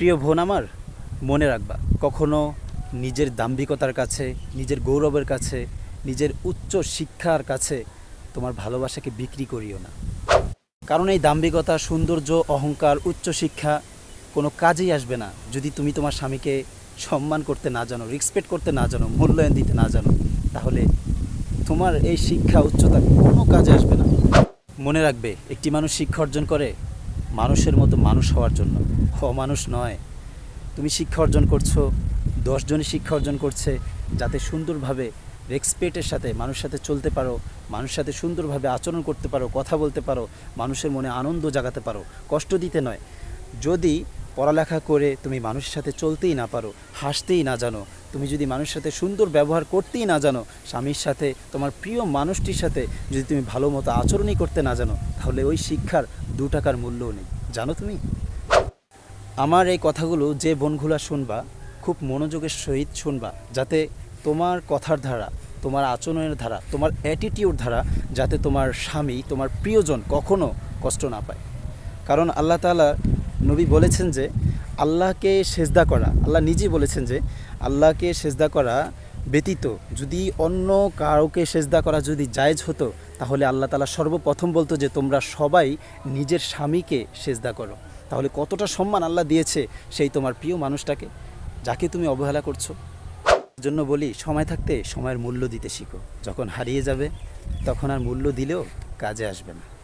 প্রিয় বোন আমার, মনে রাখবা, কখনো নিজের দাম্ভিকতার কাছে, নিজের গৌরবের কাছে, নিজের উচ্চ শিক্ষার কাছে তোমার ভালোবাসাকে বিক্রি করিও না। কারণ এই দাম্ভিকতা, সৌন্দর্য, অহংকার উচ্চশিক্ষা কোনো কাজেই আসবে না যদি তুমি তোমার স্বামীকে সম্মান করতে না জানো রেসপেক্ট করতে না জানো, মূল্যায়ন দিতে না জানো। তাহলে তোমার এই শিক্ষা, উচ্চতা কোনো কাজে আসবে না। মনে রাখবে, একটি মানুষ শিক্ষা অর্জন করে মানুষের মতো মানুষ হওয়ার জন্য। অমানুষ নয়। তুমি শিক্ষা অর্জন করছ দশজনই শিক্ষা অর্জন করছে, যাতে সুন্দরভাবে রেসপেক্টের সাথে মানুষের সাথে চলতে পারো, মানুষের সাথে সুন্দরভাবে আচরণ করতে পারো, কথা বলতে পারো, মানুষের মনে আনন্দ জাগাতে পারো। কষ্ট দিতে নয়। যদি পড়ালেখা করে তুমি মানুষের সাথে চলতেই না পারো, হাসতেই না জানো। তুমি যদি মানুষের সাথে সুন্দর ব্যবহার করতেই না জানো, স্বামীর সাথে, তোমার প্রিয় মানুষটির সাথে যদি তুমি ভালো মতো আচরণই করতে না জানো, তাহলে ওই শিক্ষার দু টাকার মূল্যও নেই। জানো তুমি? আমার এই কথাগুলো যে বোনগুলা শুনবা, খুব মনোযোগের সহিত শুনবা, যাতে তোমার কথার ধারা, তোমার আচরণের ধারা, তোমার অ্যাটিটিউড ধারা, যাতে তোমার স্বামী, তোমার প্রিয়জন কখনো কষ্ট না পায়। কারণ আল্লাহ তাআলা নবী বলেছেন যে আল্লাহকে সেজদা করা, আল্লাহ নিজেই বলেছেন যে আল্লাহকে সেজদা করা ব্যতীত যদি অন্য কাউকে সেজদা করা যদি জায়েজ হতো, তাহলে আল্লাহ তালা সর্বপ্রথম বলতো যে তোমরা সবাই নিজের স্বামীকে সেজদা করো। তাহলে কতটা সম্মান আল্লাহ দিয়েছে সেই তোমার প্রিয় মানুষটাকে, যাকে তুমি অবহেলা করছ। জন্য বলি, সময় থাকতে সময়ের মূল্য দিতে শিখো। যখন হারিয়ে যাবে, তখন আর মূল্য দিলেও কাজে আসবে না।